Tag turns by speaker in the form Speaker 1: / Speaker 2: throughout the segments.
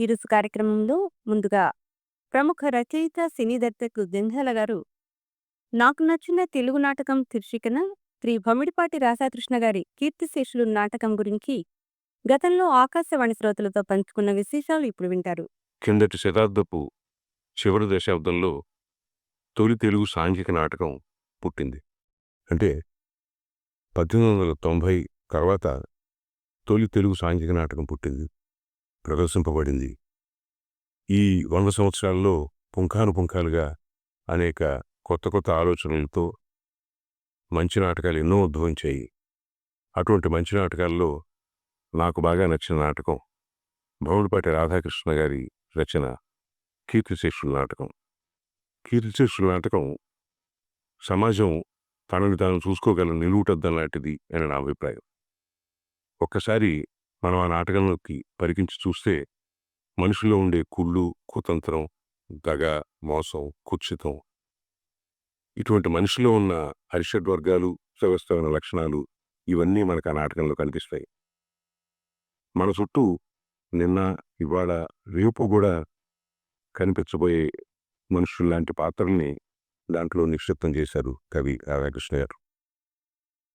Speaker 1: ఈరోజు కార్యక్రమంలో ముందుగా ప్రముఖ రచయిత సినీ దర్శకు జంధ్యాల గారు నాకు నచ్చిన తెలుగు నాటకం శీర్షికన శ్రీ భమిడిపాటి రాధాకృష్ణ గారి కీర్తిశేషులు నాటకం గురించి గతంలో ఆకాశవాణి శ్రోతలతో పంచుకున్న విశేషాలు ఇప్పుడు వింటారు.
Speaker 2: కిందటి శతాబ్దపు చివరి దశాబ్దంలో తొలి తెలుగు సాంఘిక నాటకం పుట్టింది. అంటే పద్దెనిమిది వందల తొంభై తర్వాత తొలి తెలుగు సాంఘిక నాటకం పుట్టింది. ప్రదర్శింపబడింది. ఈ వంద సంవత్సరాల్లో పుంఖాను పుంఖాలుగా అనేక కొత్త కొత్త ఆలోచనలతో మంచి నాటకాలు ఎన్నో ఉద్భవించాయి. అటువంటి మంచి నాటకాల్లో నాకు బాగా నచ్చిన నాటకం భౌడిపాటి రాధాకృష్ణ గారి రచన కీర్తిశేషుల నాటకం. కీర్తిశేషుల నాటకం సమాజం తనని తాను చూసుకోగల నిలువుటద్దం లాంటిది అని నా అభిప్రాయం. ఒక్కసారి మనం ఆ నాటకంలోకి పరికించి చూస్తే మనుషుల్లో ఉండే కుళ్ళు కుతంత్రం దగ మోసం కుత్సితం ఇటువంటి మనిషిలో ఉన్న హరిషడ్ వర్గాలు వ్యవస్థమైన లక్షణాలు ఇవన్నీ మనకు ఆ నాటకంలో కనిపిస్తాయి. మన చుట్టూ నిన్న ఇవాళ రేపు కూడా కనిపించబోయే మనుషుల్లాంటి పాత్రల్ని దాంట్లో నిక్షిప్తం చేశారు కవి రాధాకృష్ణ గారు.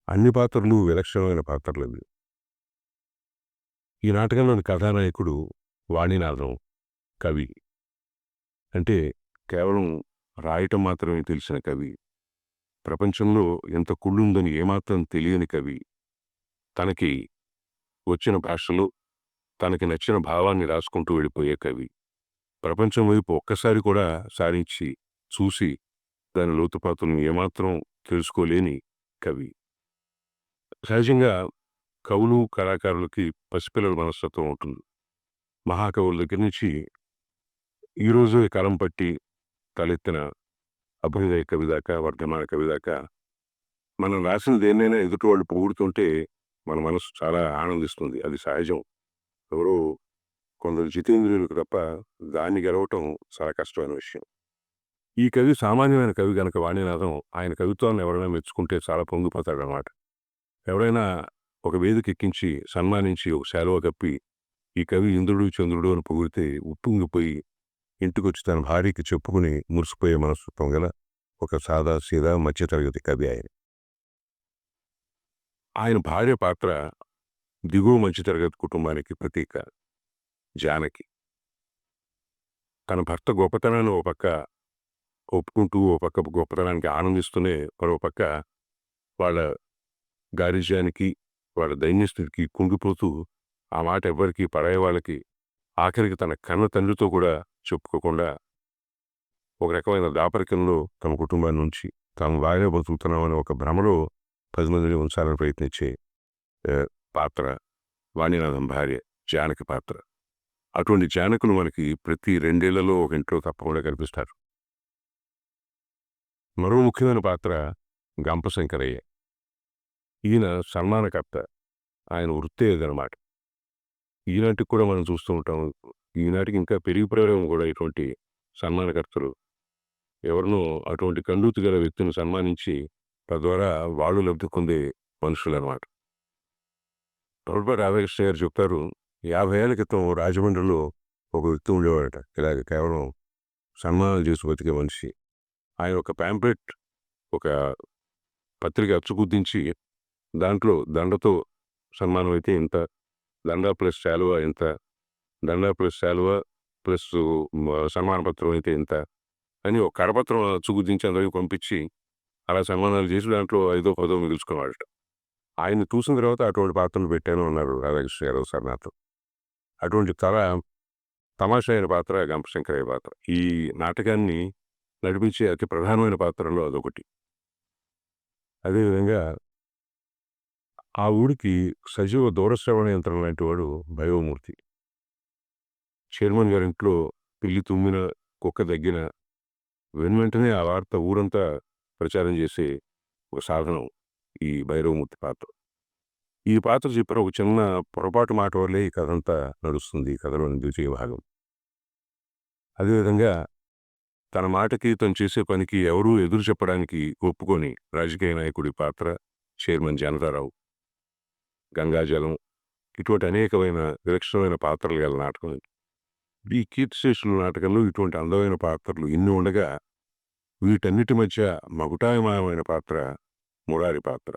Speaker 2: అన్ని పాత్రలు విలక్షణమైన పాత్రలు అవి. ఈ నాటకంలోని కథానాయకుడు వాణినాథం కవి. అంటే కేవలం రాయటం మాత్రమే తెలిసిన కవి. ప్రపంచంలో ఎంత కుళ్ళుందని ఏమాత్రం తెలియని కవి. తనకి వచ్చిన భాషలో తనకి నచ్చిన భావాన్ని రాసుకుంటూ వెళ్ళిపోయే కవి. ప్రపంచం వైపు ఒక్కసారి కూడా సారించి చూసి దాని లోతుపాతులను ఏమాత్రం తెలుసుకోలేని కవి. సహజంగా కవులు కళాకారులకి పసిపిల్లల మనస్తత్వం ఉంటుంది. మహాకవుల దగ్గర నుంచి ఈరోజు ఈ కాలం పట్టి తలెత్తిన అభ్యుదయ కవి దాకా వర్ధమాన కవి దాకా మనం రాసిన దేన్నైనా ఎదుటి వాళ్ళు పొగుడుతుంటే మన మనసు చాలా ఆనందిస్తుంది. అది సహజం. ఎవరో కొందరు జితేంద్రియులకు తప్ప దాన్ని గెలవటం చాలా కష్టమైన విషయం. ఈ కవి సామాన్యమైన కవి గనక వాణినాథం ఆయన కవిత్వాన్ని ఎవరైనా మెచ్చుకుంటే చాలా పొంగిపోతాడనమాట ఎవరైనా ఒక వేదిక ఎక్కించి సన్మానించి ఒక శాలువ కప్పి ఈ కవి ఇంద్రుడు చంద్రుడు అని పొగిడితే ఉప్పొంగిపోయి ఇంటికొచ్చి తన భార్యకి చెప్పుకుని మురిసిపోయే మనస్తత్వం గల ఒక సాదా సీదా మధ్యతరగతి కవి ఆయన. ఆయన భార్య పాత్ర దిగువ మధ్యతరగతి కుటుంబానికి ప్రతీక జానకి. తన భర్త గొప్పతనాన్ని ఓ పక్క ఒప్పుకుంటూ ఓ పక్క గొప్పతనానికి ఆనందిస్తూనే మరో పక్క వాళ్ళ గారిజ్యానికి వాళ్ళ దైన్యస్థితికి కుంగిపోతూ ఆ మాట ఎవ్వరికీ పరాయ వాళ్ళకి ఆఖరికి తన కన్న తండ్రితో కూడా చెప్పుకోకుండా ఒక రకమైన దాపరికంలో తమ కుటుంబాన్ని నుంచి తాము వారే బతుకుతున్నామని ఒక భ్రమలో పది మందిని ఉంచాలని ప్రయత్నించే పాత్ర వాణినాథం భార్య జానకి పాత్ర. అటువంటి జానకులు మనకి ప్రతి రెండేళ్ళలో ఒక ఇంట్లో తప్పకుండా కనిపిస్తారు. మరో ముఖ్యమైన పాత్ర గంప శంకరయ్య ఈయన సన్మానకర్త ఆయన వృత్తే అనమాట ఈనాటికి కూడా మనం చూస్తూ ఉంటాం. ఈనాటికి ఇంకా పెరిగిపోయడం కూడా ఇటువంటి సన్మానకర్తలు ఎవరినో అటువంటి కండూతి గల వ్యక్తిని సన్మానించి తద్వారా వాళ్ళు లబ్ధి పొందే మనుషులు అనమాట ప్రభుత్వ రాధాకృష్ణ గారు చెప్తారు యాభై ఏళ్ళ క్రితం రాజమండ్రిలో ఒక వ్యక్తి ఉండేవాడట. ఇలాగ కేవలం సన్మానాలు చేసి బతికే మనిషి. ఆయన ఒక ప్యాంప్లెట్ ఒక పత్రిక అచ్చుకుద్దించి దాంట్లో దండతో సన్మానం అయితే ఇంత దండ ప్లస్ శాలువ ఇంత దండ ప్లస్ శాలువ ప్లస్ సన్మాన పత్రం అయితే ఇంత అని ఒక కరపత్రం అచ్చుకుద్దించి అందరికి పంపించి అలా సన్మానాలు చేసి దాంట్లో ఐదో పదో మిగుల్చుకున్నాడట. ఆయన చూసిన తర్వాత అటువంటి పాత్రలు పెట్టాను అన్నారు రాధాకృష్ణ గారు సార్ నాతో. అటువంటి చాలా తమాషా అయిన పాత్ర గంపశంకరయ్య పాత్ర. ఈ నాటకాన్ని నడిపించే అతి ప్రధానమైన పాత్రలో అదొకటి. అదేవిధంగా ఆ ఊరికి సజీవ దూరశ్రవణ యంత్రం లాంటి వాడు భైవమూర్తి. చైర్మన్ గారి ఇంట్లో పిల్లి తుమ్మిన కుక్క దగ్గిన వెన్ వెంటనే ఆ వార్త ఊరంతా ప్రచారం చేసే ఒక సాధనం ఈ భైరవమూర్తి పాత్ర. ఈ పాత్ర చెప్పిన ఒక చిన్న పొరపాటు మాట వల్లే ఈ కథ అంతా నడుస్తుంది ఈ కథలోని ద్వితీయ భాగం. అదేవిధంగా తన మాటకి తను చేసే పనికి ఎవరూ ఎదురు చెప్పడానికి ఒప్పుకొని రాజకీయ నాయకుడి పాత్ర చైర్మన్ జనతారావు. గంగాజలం ఇటువంటి అనేకమైన విలక్షణమైన పాత్రలు గల నాటకం ఈ కీర్తిశేషుల నాటకంలో ఇటువంటి అందమైన పాత్రలు ఇన్ని ఉండగా వీటన్నిటి మధ్య మగుటాయమాయమైన పాత్ర మురారి పాత్ర.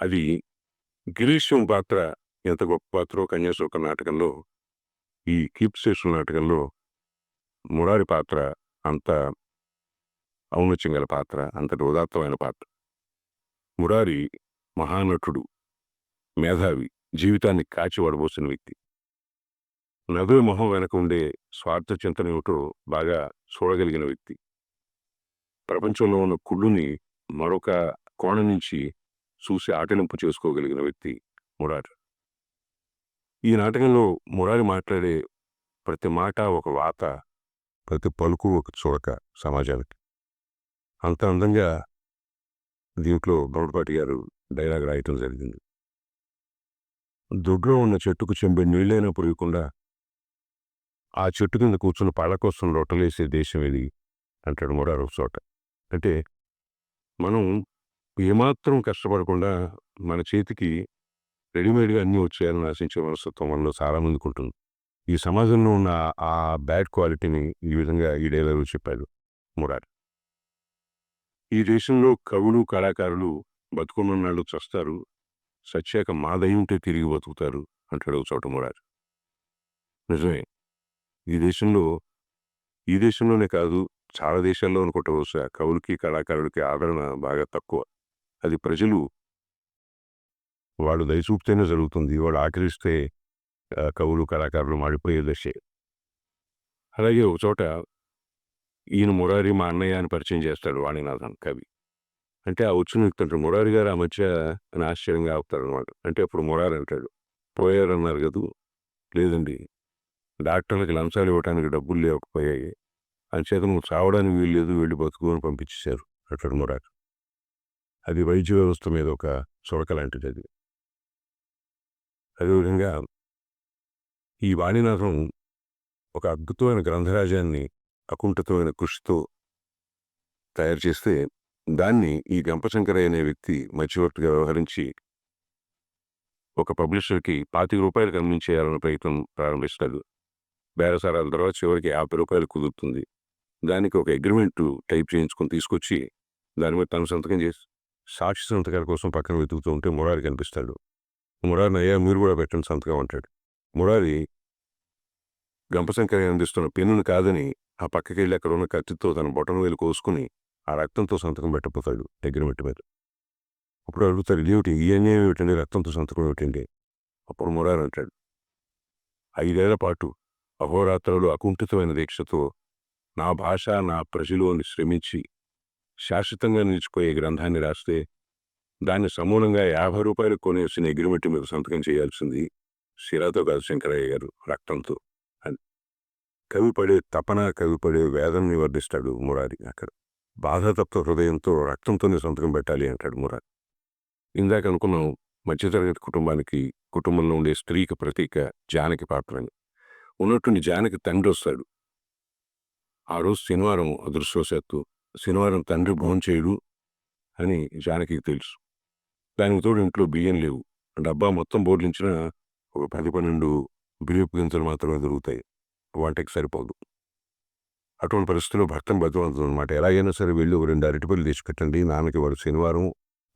Speaker 2: అది గిరీశం పాత్ర ఎంత గొప్ప పాత్రో కన్యాశోక నాటకంలో ఈ కీర్తిశేషుల నాటకంలో మురారి పాత్ర అంత ఔన్నత్యం గల పాత్ర అంతటి ఉదాత్తమైన పాత్ర. మురారి మహానటుడు మేధావి జీవితాన్ని కాచి వడబోసిన వ్యక్తి. నదుల మొహం వెనక ఉండే స్వార్థ చింతన ఏమిటో బాగా చూడగలిగిన వ్యక్తి. ప్రపంచంలో ఉన్న కుళ్ళుని మరొక కోణం నుంచి చూసి ఆటలింపు చేసుకోగలిగిన వ్యక్తి మురారి. ఈ నాటకంలో మురారి మాట్లాడే ప్రతి మాట ఒక వాత ప్రతి పలుకు ఒక చూడక సమాజానికి. అంత అందంగా దీంట్లో గౌడపాటి గారు డైలాగ్ రాయటం జరిగింది. దొడ్లో ఉన్న చెట్టుకు చెంబే నీళ్ళైనా పొయ్యకుండా ఆ చెట్టు కింద కూర్చుని పళ్ళ కోసం రొట్టలేసే దేశం ఇది అంటాడు మురారు చోట. అంటే మనం ఏమాత్రం కష్టపడకుండా మన చేతికి రెడీమేడ్గా అన్నీ వచ్చాయని ఆశించే మనస్తత్వం మనలో చాలామందికి ఉంటుంది. ఈ సమాజంలో ఉన్న ఆ బ్యాడ్ క్వాలిటీని ఈ విధంగా ఈ డైలాగు చెప్పాడు మురారి ఈ దేశంలో కవులు కళాకారులు బతుకున్ననాళ్ళు చస్తారు. సచ్చాక మా ఉంటే తిరిగి బతుకుతారు అంటాడు ఒక చోట మురారి నిజమే. ఈ దేశంలో ఈ దేశంలోనే కాదు చాలా దేశాల్లో అనుకుంటా బహుశా కవులకి కళాకారుడికి ఆదరణ బాగా తక్కువ. అది ప్రజలు వాళ్ళు దయచూపితేనే జరుగుతుంది వాళ్ళు ఆకరిస్తే కవులు కళాకారులు మాడిపోయే దశే. అలాగే ఒక చోట ఈయన మురారి మా అన్నయ్య అని పరిచయం చేస్తాడు వాణినాథన్ కవి. అంటే ఆ వచ్చిన వ్యక్తి మురారి గారు ఆ మధ్య అని ఆశ్చర్యంగా ఆపుతారు అనమాట అంటే అప్పుడు మురారి అంటాడు పోయారు అన్నారు కదూ లేదండి. డాక్టర్లకి లంచాలు ఇవ్వడానికి డబ్బులు లేకపోయాయి. అంచేత నువ్వు చావడానికి వీలు లేదు వెళ్ళి బతుకుని పంపించేశారు అంటాడు మురారి. అది వైద్య వ్యవస్థ మీద ఒక చొరక లాంటిది అది. అదేవిధంగా ఈ వాణినాథం ఒక అద్భుతమైన గ్రంథరాజాన్ని అకుంఠితమైన కృషితో తయారు చేస్తే దాన్ని ఈ గంపశంకరయ్య అనే వ్యక్తి మధ్యవర్తిగా వ్యవహరించి ఒక పబ్లిషర్కి పాతిక రూపాయలు అందించేయాలన్న ప్రయత్నం ప్రారంభిస్తాడు. బేరసారాల తర్వాత చివరికి యాభై రూపాయలు కుదురుతుంది. దానికి ఒక అగ్రిమెంట్ టైప్ చేయించుకొని తీసుకొచ్చి దాని మీద తను సంతకం చేసి సాక్షి సంతకాల కోసం పక్కన వెతుకుతూ ఉంటే మురారి కనిపిస్తాడు. మురారి అయ్యా మీరు కూడా పెట్టండి సంతకం అంటాడు. మురారి గంపశంకరయ్య అందిస్తున్న పెన్నును కాదని ఆ పక్కకి వెళ్ళి అక్కడ ఉన్న కత్తితో తన బొటన వేలు కోసుకుని ఆ రక్తంతో సంతకం పెట్టపోతాడు అగ్రిమెంట్ మీద. అప్పుడు అడుగుతాడు ఇదేమిటి? ఈ ఏమిటండి? రక్తంతో సంతకం ఏమిటండి? అప్పుడు మురారి అంటాడు ఐదేళ్ళ పాటు అహోరాత్రులు అకుంఠితమైన దీక్షతో నా భాష నా ప్రజలు శ్రమించి శాశ్వతంగా నిలిచిపోయే గ్రంథాన్ని రాస్తే దాన్ని సమూలంగా యాభై రూపాయలు కొనేసిన అగ్రిమెంట్ మీద సంతకం చేయాల్సింది శిరాతో కాదు శంకరయ్య గారు రక్తంతో అని. కవి పడే తపన కవి పడే వేదనని వర్ణిస్తాడు మురారి అక్కడ. బాధాతప్త హృదయంతో రక్తంతోనే సంతకం పెట్టాలి అంటాడు మురారి. ఇందాక అనుకున్నాం మధ్యతరగతి కుటుంబానికి కుటుంబంలో ఉండే స్త్రీకి ప్రతీక జానకి పాత్రని అని. ఉన్నటువంటి జానకి తండ్రి వస్తాడు. ఆ రోజు శనివారం అదృష్టవశాత్తు శనివారం తండ్రి భోంచేయుడు అని జానకి తెలుసు. దానికి తోడు ఇంట్లో బియ్యం లేవు. డబ్బా మొత్తం బోర్లించిన ఒక పది పన్నెండు బియ్యపు గింజలు మాత్రమే దొరుకుతాయి. వంటకి సరిపోదు. అటువంటి పరిస్థితుల్లో భర్తను బతుకుతుంది అనమాట ఎలాగైనా సరే వెళ్ళి ఒక రెండు అరటిపల్లి తీసుకెట్టండి నాన్నకి వాడు శనివారం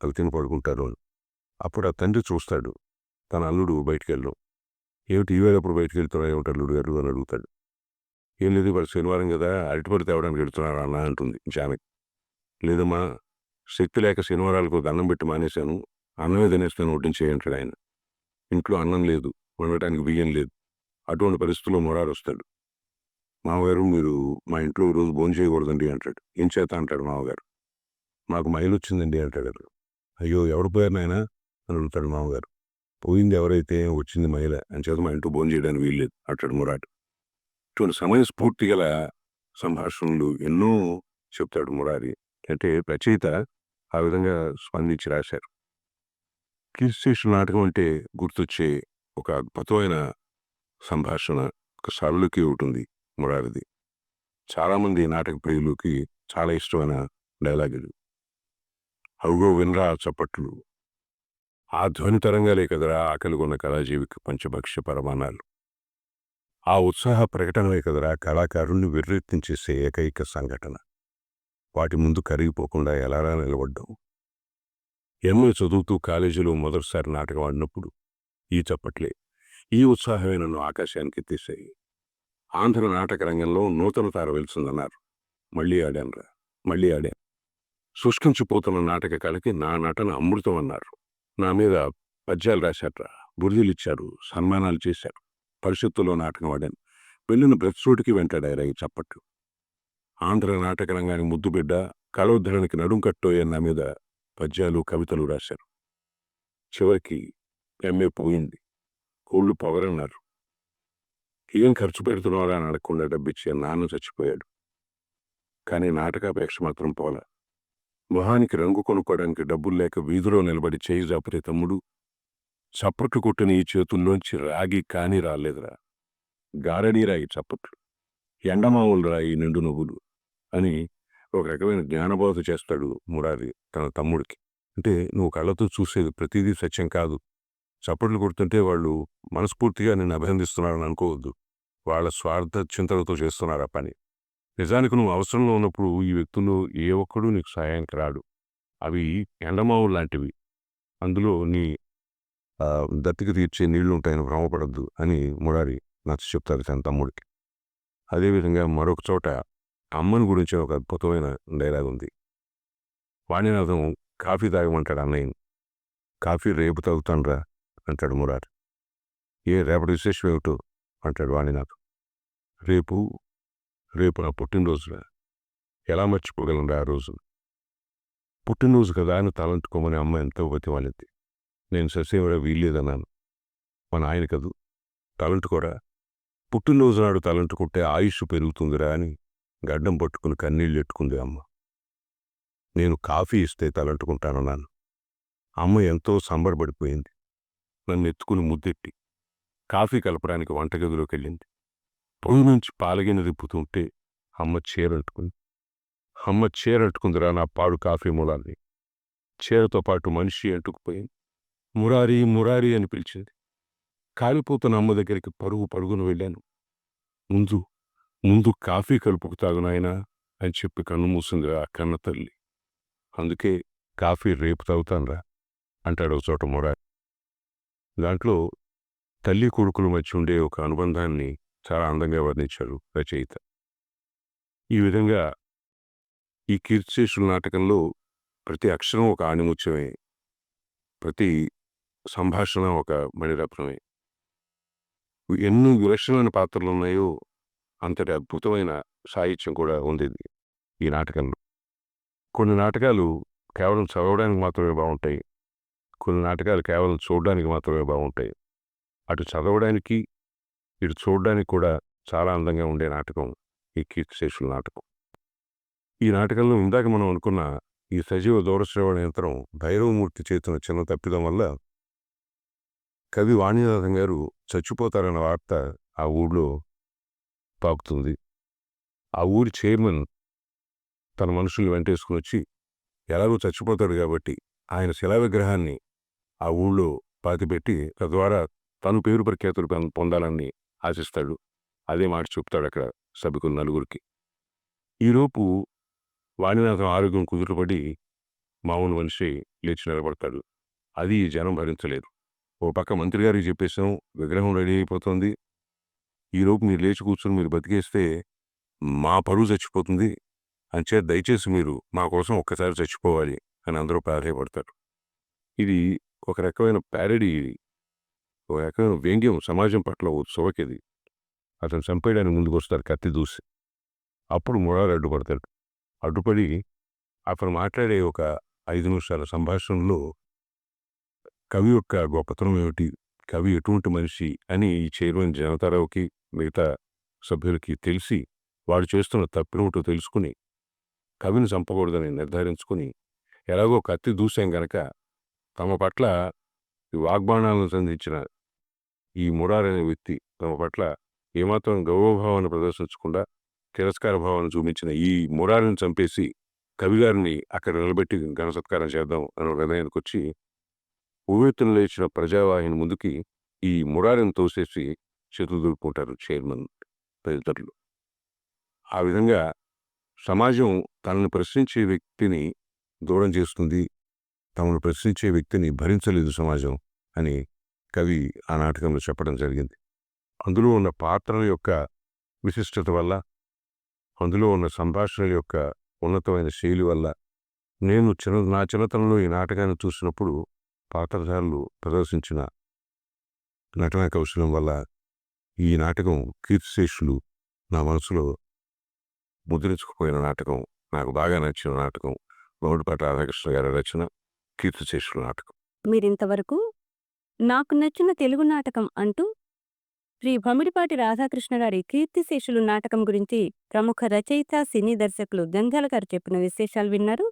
Speaker 2: అవి తిని పడుకుంటారు అని అప్పుడు ఆ తండ్రి చూస్తాడు. తన అల్లుడు బయటికి వెళ్ళడం ఏమిటి ఈవేళప్పుడు బయటికి వెళ్తున్నా ఏమిటి అల్లుడు గారు అని అడుగుతాడు. ఏం లేదు వాడు శనివారం కదా అరటిపడి తేవడానికి వెళ్తున్నారు అన్న అంటుంది జానకి లేదమ్మా శక్తి లేక శనివారాలకు దండం పెట్టి మానేశాను. అన్నమే తినేస్తాను వడ్డించేయి అంటాడు ఆయన. ఇంట్లో అన్నం లేదు వండటానికి బియ్యం లేదు. అటువంటి పరిస్థితుల్లో మొరారు వస్తాడు మామగారు మీరు మా ఇంట్లో రోజు భోజనం చేయకూడదండి అంటాడు. ఏం చేత అంటాడు మామగారు మాకు మైలు వచ్చిందండి అంటాడు అతడు. అయ్యో ఎవడు పోయారు నాయన? అని అడుగుతాడు మామగారు పోయింది ఎవరైతే వచ్చింది మహిళ అని చేత మా ఇంట్లో భోజనం చేయడానికి వీల్లేదు అంటాడు మురాట్. ఇటువంటి సమయస్ఫూర్తి గల సంభాషణలు ఎన్నో చెప్తాడు మురారి. అంటే రచయిత ఆ విధంగా స్పందించి రాశారు. కీర్తిశేషుల నాటకం అంటే గుర్తొచ్చే ఒక అద్భుతమైన సంభాషణ ఒక సరళకి ఉంటుంది మురారిది. చాలామంది నాటక ప్రియులకి చాలా ఇష్టమైన డైలాగ్ ఇది అవుగో వినరా చప్పట్లు. ఆ ధ్వని తరంగాలే కదరా ఆకలి కొన్న కళాజీవికి పంచభక్ష్య పరమాణాలు. ఆ ఉత్సాహ ప్రకటనలే కదరా కళాకారుణ్ణి వెర్రెత్తించేసే ఏకైక సంఘటన. వాటి ముందు కరిగిపోకుండా ఎలారా నిలబడ్డాం? ఎంఏ చదువుతూ కాలేజీలో మొదటిసారి నాటకం ఆడినప్పుడు ఈ చప్పట్లే ఈ ఉత్సాహమే నన్ను ఆకాశానికి ఎత్తేసాయి ఆంధ్ర నాటక రంగంలో నూతన తార వెలుస్తుందన్నారు. మళ్ళీ ఆడానురా మళ్ళీ ఆడాను శుష్కించిపోతున్న నాటక కళకి నా నటన అమృతం అన్నారు. నా మీద పద్యాలు రాశాట్రా బురిదీలిచ్చారు సన్మానాలు చేశారు. పరిషత్తులో నాటకం ఆడాను. వెళ్ళిన ప్రతి చోటికి వెంటాడారా ఈ చప్పట్లు. ఆంధ్ర నాటక రంగానికి ముద్దుబిడ్డ కళోద్ధరణకి నడుం కట్టోయే నా మీద పద్యాలు కవితలు రాశారు. చివరికి ఎంఏ పోయింది. కోళ్ళు పవరన్నారు. ఏం ఖర్చు పెడుతున్నారా అని అడగకుండా డబ్బిచ్చే నాన్న చచ్చిపోయాడు. కానీ నాటకాపేక్ష మాత్రం పోలా. మొహానికి రంగు కొనుక్కోవడానికి డబ్బులు లేక వీధిలో నిలబడి చేయి జాపరే తమ్ముడు చప్పట్లు కొట్టిన ఈ చేతుల్లోంచి రాగి కాని రాలేదురా. గారడీ రాయి చప్పట్లు. ఎండమావులు రాయి నిండు నువ్వులు అని ఒక రకమైన జ్ఞానబోధ చేస్తాడు మురారి తన తమ్ముడికి. అంటే నువ్వు కళ్ళతో చూసేది ప్రతిదీ సత్యం కాదు. చప్పట్లు కొడుతుంటే వాళ్ళు మనస్ఫూర్తిగా నిన్ను అభినందిస్తున్నారని అనుకోవద్దు. వాళ్ళ స్వార్థ చింతలతో చేస్తున్నారు ఆ పని. నిజానికి నువ్వు అవసరంలో ఉన్నప్పుడు ఈ వ్యక్తులు ఏ ఒక్కడూ నీకు సహాయానికి రాడు. అవి ఎండమావు లాంటివి. అందులో నీ దత్తికి తీర్చే నీళ్ళు ఉంటాయని భ్రమపడద్దు అని మురారి నచ్చ చెప్తారు తన తమ్ముడికి. అదేవిధంగా మరొక చోట అమ్మని గురించి ఒక అద్భుతమైన డైలాగ్ ఉంది. వాణినాథం కాఫీ తాగమంటాడు అన్నయ్యని. కాఫీ రేపు తాగుతాండ్రా అంటాడు మురారి. ఏ రేపటి విశేషం ఏమిటో అంటాడు వాణినాథం రేపు రేపు నా పుట్టినరోజున ఎలా మర్చిపోగలనురా ఆ రోజు? పుట్టినరోజు కదా అని తలంటుకోమని అమ్మ ఎంతో బతిమాలింది నేను ససేవడ వీల్లేదన్నాను. మా నాయన కదూ? తలంటుకోరా? పుట్టినరోజు నాడు తలంటుకుంటే ఆయుష్ పెరుగుతుందిరా అని గడ్డం పట్టుకుని కన్నీళ్ళు ఎట్టుకుంది అమ్మ. నేను కాఫీ ఇస్తే తలంటుకుంటానన్నాను. అమ్మ ఎంతో సంబరపడిపోయింది. నన్ను ఎత్తుకుని ముద్దెట్టి కాఫీ కలపడానికి వంటగదిలోకి వెళ్ళింది పొయ్యి నుంచి పాలగిన రిప్పుతుంటే అమ్మ చీరట్టుకుంది. అమ్మ చీరంటుకుందిరా నా పాడు కాఫీ మూలాన్ని. చీరతో పాటు మనిషి అంటుకుపోయింది. మురారి మురారి అని పిలిచింది. కాలిపోతున్న అమ్మ దగ్గరికి పరుగు పరుగును వెళ్ళాను. ముందు ముందు కాఫీ కలుపుకు తాగు నాయనా అని చెప్పి కన్ను మూసింది ఆ కన్న తల్లి. అందుకే కాఫీ రేపు తాగుతానురా అంటాడు ఒక చోట మురారి. దాంట్లో తల్లి కొడుకుల మధ్య ఉండే ఒక అనుబంధాన్ని చాలా అందంగా వర్ణించారు రచయిత. ఈ విధంగా ఈ కీర్తిశేషుల నాటకంలో ప్రతి అక్షరం ఒక ఆణిముత్యమే ప్రతి సంభాషణ ఒక మణిరత్నమే. ఎన్ని విలక్షణమైన పాత్రలు ఉన్నాయో అంతటి అద్భుతమైన సాహిత్యం కూడా ఉంది ఈ నాటకంలో. కొన్ని నాటకాలు కేవలం చదవడానికి మాత్రమే బాగుంటాయి కొన్ని నాటకాలు కేవలం చూడడానికి మాత్రమే బాగుంటాయి. అటు చదవడానికి ఇటు చూడడానికి కూడా చాలా అందంగా ఉండే నాటకం ఈ కీర్తిశేషుల నాటకం. ఈ నాటకంలో ఇందాక మనం అనుకున్న ఈ సజీవ దూరశ్రవణ యంత్రం భైరవమూర్తి చేతున్న చిన్న తప్పిదం వల్ల కవి వాణినాథం గారు చచ్చిపోతారన్న వార్త ఆ ఊళ్ళో పాకుతుంది. ఆ ఊరి చైర్మన్ తన మనుషుల్ని వెంటేసుకుని వచ్చి ఎలాగో చచ్చిపోతాడు కాబట్టి ఆయన శిలా విగ్రహాన్ని ఆ ఊళ్ళో పాతిపెట్టి తద్వారా తను పేరు ప్రఖ్యాతులు పొందాలని ఆశిస్తాడు. అదే మాట చెప్తాడు అక్కడ సభికులు నలుగురికి. ఈలోపు వాణినాథం ఆరోగ్యం కుదుటపడి మామూలు మనిషి లేచి నిలబడతాడు. అది జనం భరించలేదు. ఓ పక్క మంత్రి గారికి చెప్పేసాం విగ్రహం రెడీ అయిపోతుంది. ఈలోపు మీరు లేచి కూర్చొని మీరు బతికేస్తే మా పరువు చచ్చిపోతుంది. అంచే దయచేసి మీరు మా కోసం ఒక్కసారి చచ్చిపోవాలి అని అందరూ ప్రాధాయపడతారు. ఇది ఒక రకమైన ప్యారడీ ఇది. ఒక రకమైన వ్యంగ్యం సమాజం పట్ల ఓ సోకిది అతను చంపేయడానికి ముందుకు వస్తారు కత్తి దూసి. అప్పుడు మురారు అడ్డుపడతాడు. అడ్డుపడి అతను మాట్లాడే ఒక ఐదు నిమిషాల సంభాషణలో కవి యొక్క గొప్పతనం ఏమిటి? కవి ఎటువంటి మనిషి అని ఈ చైర్మన్ జనతారావుకి మిగతా సభ్యులకి తెలిసి వాడు చేస్తున్న తప్పేమిటో తెలుసుకుని కవిని చంపకూడదని నిర్ధారించుకుని ఎలాగో కత్తి దూసాం గనక తమ పట్ల ఈ వాగ్బాణాలను సంధించిన ఈ మురారనే వ్యక్తి తమ పట్ల ఏమాత్రం గౌరవభావాన్ని ప్రదర్శించకుండా తిరస్కార భావాన్ని చూపించిన ఈ మురారిని చంపేసి కవిగారిని అక్కడ నిలబెట్టి ఘన సత్కారం చేద్దాం అనే నిర్ణయానికి వచ్చి ఉవ్వెత్తున లేచిన ప్రజావాహిని ముందుకి ఈ మురారిని తోసేసి చేతులు దులుపుకుంటారు చైర్మన్ తదితరులు. ఆ విధంగా సమాజం తనను ప్రశ్నించే వ్యక్తిని దూరం చేస్తుంది తమను ప్రశ్నించే వ్యక్తిని భరించలేదు సమాజం అని కవి ఆ నాటకంలో చెప్పడం జరిగింది. అందులో ఉన్న పాత్రల యొక్క విశిష్టత వల్ల అందులో ఉన్న సంభాషణల యొక్క ఉన్నతమైన శైలి వల్ల నేను చిన్న నా చిన్నతనంలో ఈ నాటకాన్ని చూసినప్పుడు పాత్రధారులు ప్రదర్శించిన నటనా కౌశలం వల్ల ఈ నాటకం కీర్తిశేషులు నా మనసులో ముద్రించుకుపోయిన నాటకం నాకు బాగా నచ్చిన నాటకం గౌడిపాటి రాధాకృష్ణ గారి రచన కీర్తిశేషులు నాటకం.
Speaker 1: మీరు ఇంతవరకు నాకు నచ్చిన తెలుగు నాటకం అంటూ శ్రీ భమిడిపాటి రాధాకృష్ణ గారి కీర్తిశేషులు నాటకం గురించి ప్రముఖ రచయిత సినీ దర్శకులు గంగాల గారు చెప్పిన విశేషాలు విన్నారు.